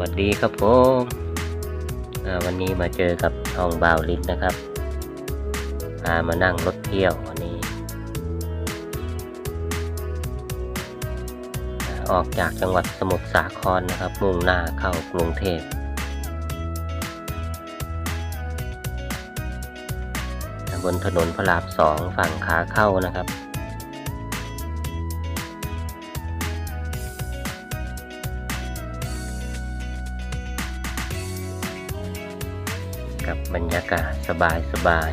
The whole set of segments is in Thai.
วัสดีครับผมวันนี้มาเจอกับทองบ่าวลิศนะครับพามานั่งรถเที่ยววันนี้ ออกจากจังหวัดสมุทรสาครนะครับ มุ่งหน้าเข้ากรุงเทพบนถนนพระรามสองฝั่งขาเข้านะครับ บรรยากาศสบายสบาย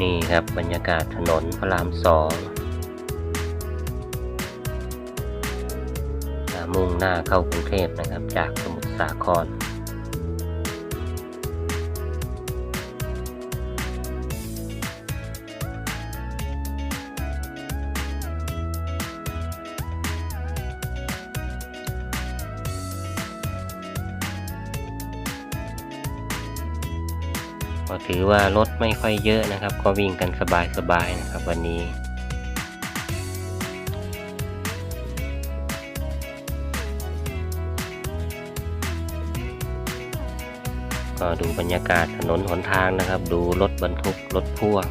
นี่ครับบรรยากาศถนนพระรามสองมุ่งหน้าเข้ากรุงเทพนะครับ จากสมุทรสาคร ก็ถือว่ารถไม่ค่อยเยอะนะครับ ก็วิ่งกันสบายๆนะครับ วันนี้ก็ดูบรรยากาศถนนหนทางนะครับ ดูรถบรรทุกรถพ่วง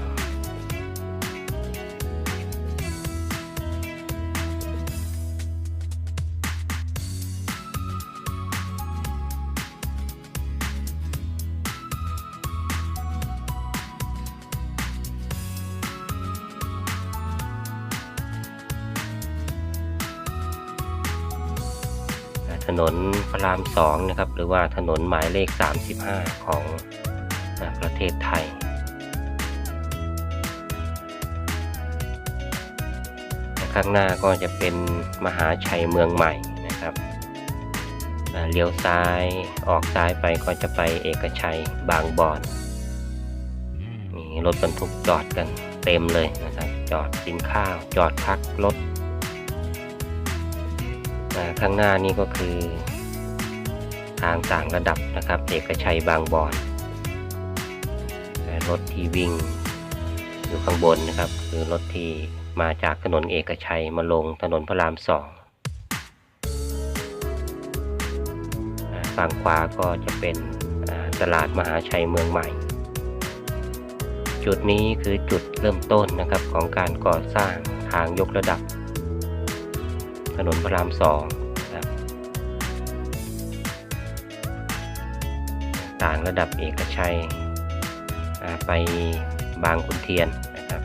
นนพระรามสองนะครับ หรือว่าถนนหมายเลข 35 ของอ่าประเทศไทย ข้างหน้าก็จะเป็นมหาชัยเมืองใหม่นะครับอ่าเลี้ยวซ้ายออกซ้ายไปก็จะไปเอกชัยบางบอนนี่รถบรรทุกจอดกันเต็มเลยนะครับ จอดกินข้าว จอดพักรถอ่า ข้างหน้านี่ก็คือ ทางต่างระดับนะครับ เอกชัยบางบอนรถที่วิ่งอยู่ข้างบนนะครับ คือรถที่มาจากถนนเอกชัยมาลงถนนพระรามสองอ่าฝั่งขวาก็จะเป็นตลาดมหาชัยเมืองใหม่ จุดนี้คือจุดเริ่มต้นนะครับของการก่อสร้างทางยกระดับ ถนนพระรามสองนะครับต่างระดับเอกชัยไปบางขุนเทียนนะครับ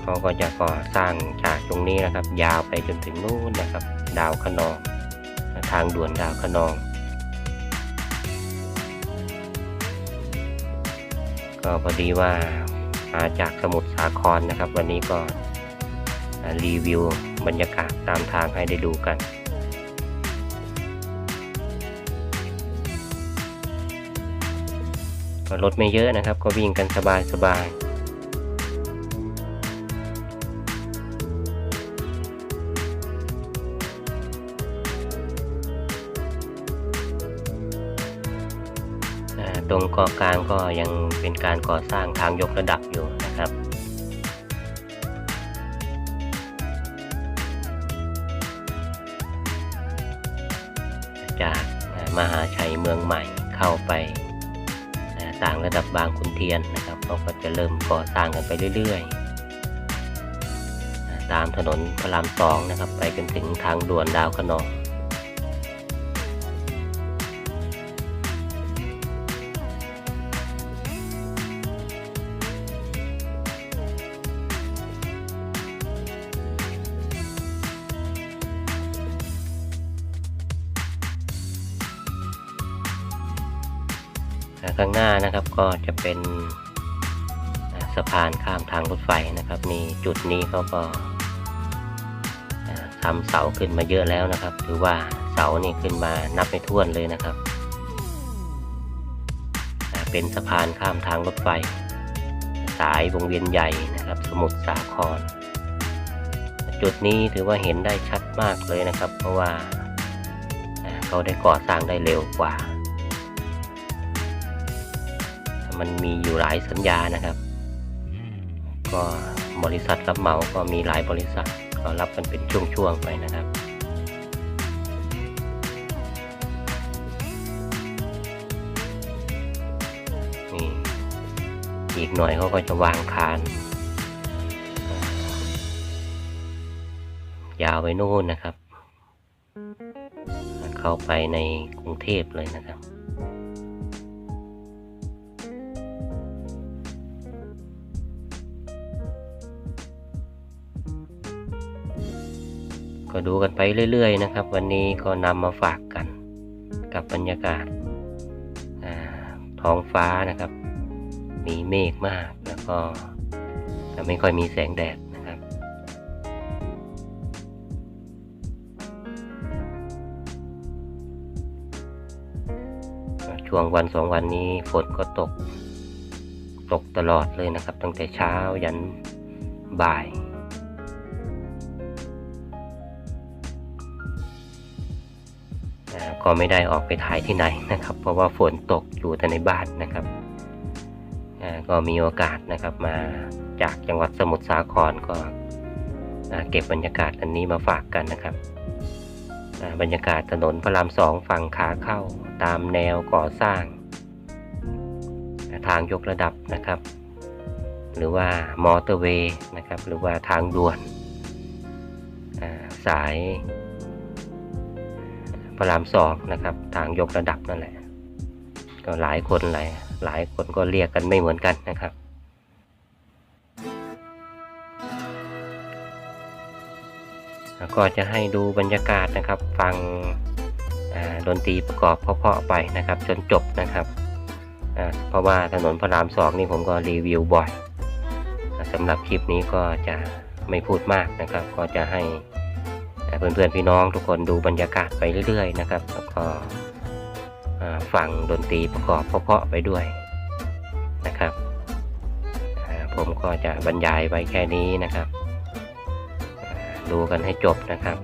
เขาก็จะก่อสร้างจากตรงนี้นะครับ ยาวไปจนถึงนู่นนะครับ ดาวคะนอง ทางด่วนดาวคะนอง ก็พอดีว่ามาจากสมุทรสาครนะครับ วันนี้ก็อ่า รีวิวบรรยากาศตามทางให้ได้ดูกันก็รถไม่เยอะนะครับ ก็วิ่งกันสบายสบายตรงเกาะกลางก็ยังเป็นการก่อสร้างทางยกระดับอยู่นะครับ มืองใหม่เข้าไปอ่าต่างระดับบางขุนเทียนนะครับเขาก็จะเริ่มก่อสร้างกันไปเรื่อยๆ ตามถนนพระรามสองนะครับ ไปจนถึงทางด่วนดาวคะนอง ข้างหน้านะครับก็จะเป็นสะพานข้ามทางรถไฟนะครับนี่จุดนี้เขาก็อ่าทำเสาขึ้นมาเยอะแล้วนะครับถือว่าเสานี่ขึ้นมานับไม่ถ้วนเลยนะครับ เป็นสะพานข้ามทางรถไฟ สายวงเวียนใหญ่นะครับ สมุทรสาคร จุดนี้ถือว่าเห็นได้ชัดมากเลยนะครับ เพราะว่าเขาได้ก่อสร้างได้เร็วกว่า มันมีอยู่หลายสัญญานะครับ ก็บริษัทรับเหมาก็มีหลายบริษัทก็รับกันเป็นช่วงๆไปนะครับนี่อีกหน่อยเขาก็จะวางคาน ยาวไปนู่นนะครับ เข้าไปในกรุงเทพเลยนะครับ ก็ดูกันไปเรื่อย ๆ นะครับ วันนี้ก็นำมาฝากกัน กับบรรยากาศท้องฟ้านะครับ มีเมฆมากแล้วก็ไม่ค่อยมีแสงแดดนะครับ ช่วงวันสองวันนี้ฝนก็ตก ตกตลอดเลยนะครับ ตั้งแต่เช้ายันบ่าย ก็ไม่ได้ออกไปถ่ายที่ไหนนะครับ เพราะว่าฝนตกอยู่แต่ในบ้านนะครับก็มีโอกาสนะครับมาจากจังหวัดสมุทรสาครก็เก็บบรรยากาศอันนี้มาฝากกันนะครับ บรรยากาศถนนพระรามสองฝั่งขาเข้าตามแนวก่อสร้าง ทางยกระดับนะครับ หรือว่ามอเตอร์เวย์นะครับ หรือว่าทางด่วนสาย พระรามสองนะครับ ทางยกระดับนั่นแหละ ก็หลายคนหลายหลายคนก็เรียกกันไม่เหมือนกันนะครับ แล้วก็จะให้ดูบรรยากาศนะครับ ฟังอ่าดนตรีประกอบเพาะๆไปนะครับ จนจบนะครับเพราะว่าถนนพระรามสองนี่ผมก็รีวิวบ่อยสำหรับคลิปนี้ก็จะไม่พูดมากนะครับ ก็จะให้ เพื่อนๆพี่น้องทุกคนดูบรรยากาศไปเรื่อยๆนะครับ แล้วก็ฟังดนตรีประกอบเพาะๆไปด้วยนะครับผมก็จะบรรยายไว้แค่นี้นะครับ ดูกันให้จบนะครับ